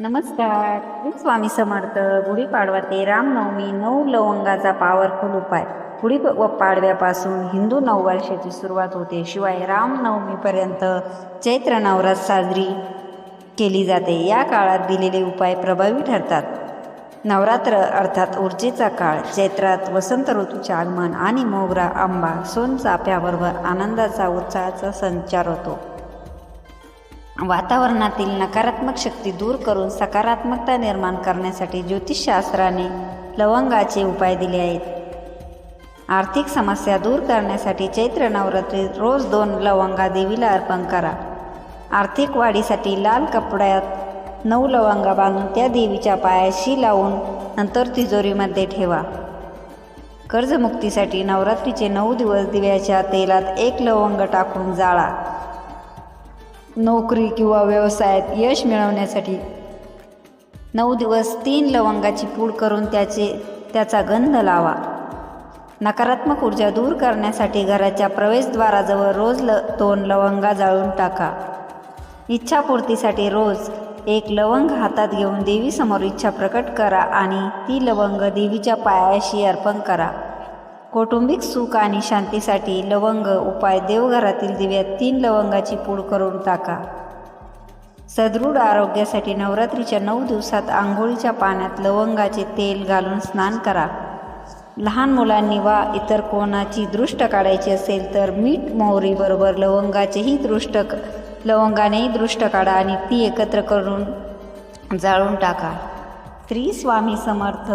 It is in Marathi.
नमस्कार. मी स्वामी समर्थ गुढीपाडवा ते रामनवमी नऊ लवंगाचा पॉवरफुल उपाय. गुढी व पाडव्यापासून हिंदू नववर्षाची सुरुवात होते. शिवाय रामनवमीपर्यंत चैत्र नवरात साजरी केली जाते. या काळात दिलेले उपाय प्रभावी ठरतात. नवरात्र अर्थात ऊर्जेचा काळ. चैत्रात वसंत ऋतूचे आगमन आणि मोगरा आंबा सोनचाफ्याबरोबर आनंदाचा उत्साहाचा संचार होतो. वातावरणातील नकारात्मक शक्ती दूर करून सकारात्मकता निर्माण करण्यासाठी ज्योतिषशास्त्राने लवंगाचे उपाय दिले आहेत. आर्थिक समस्या दूर करण्यासाठी चैत्र नवरात्रीत रोज दोन लवंगा देवीला अर्पण करा. आर्थिक वाढीसाठी लाल कपड्यात नऊ लवंगा बांधून त्या देवीच्या पायाशी लावून नंतर तिजोरीमध्ये ठेवा. कर्जमुक्तीसाठी नवरात्रीचे नऊ दिवस दिव्याच्या तेलात एक लवंग टाकून जाळा. नोकरी किंवा व्यवसायात यश मिळवण्यासाठी नऊ दिवस तीन लवंगाची पूड करून त्याचे त्याचा गंध लावा. नकारात्मक ऊर्जा दूर करण्यासाठी घराच्या प्रवेशद्वाराजवळ रोज ल दोन लवंगा जाळून टाका. इच्छापूर्तीसाठी रोज एक लवंग हातात घेऊन देवीसमोर इच्छा प्रकट करा आणि ती लवंग देवीच्या पायाशी अर्पण करा. कौटुंबिक सुख आणि शांतीसाठी लवंग उपाय देवघरातील दिव्यात तीन लवंगाची पूड करून टाका. सदृढ आरोग्यासाठी नवरात्रीच्या नऊ दिवसात आंघोळीच्या पाण्यात लवंगाचे तेल घालून स्नान करा. लहान मुलांनी वा इतर कोणाची दृष्ट काढायची असेल तर मीठ मोहरीबरोबर लवंगाचेही दृष्ट लवंगानेही दृष्ट काढा आणि ती एकत्र करून जाळून टाका. श्री स्वामी समर्थ.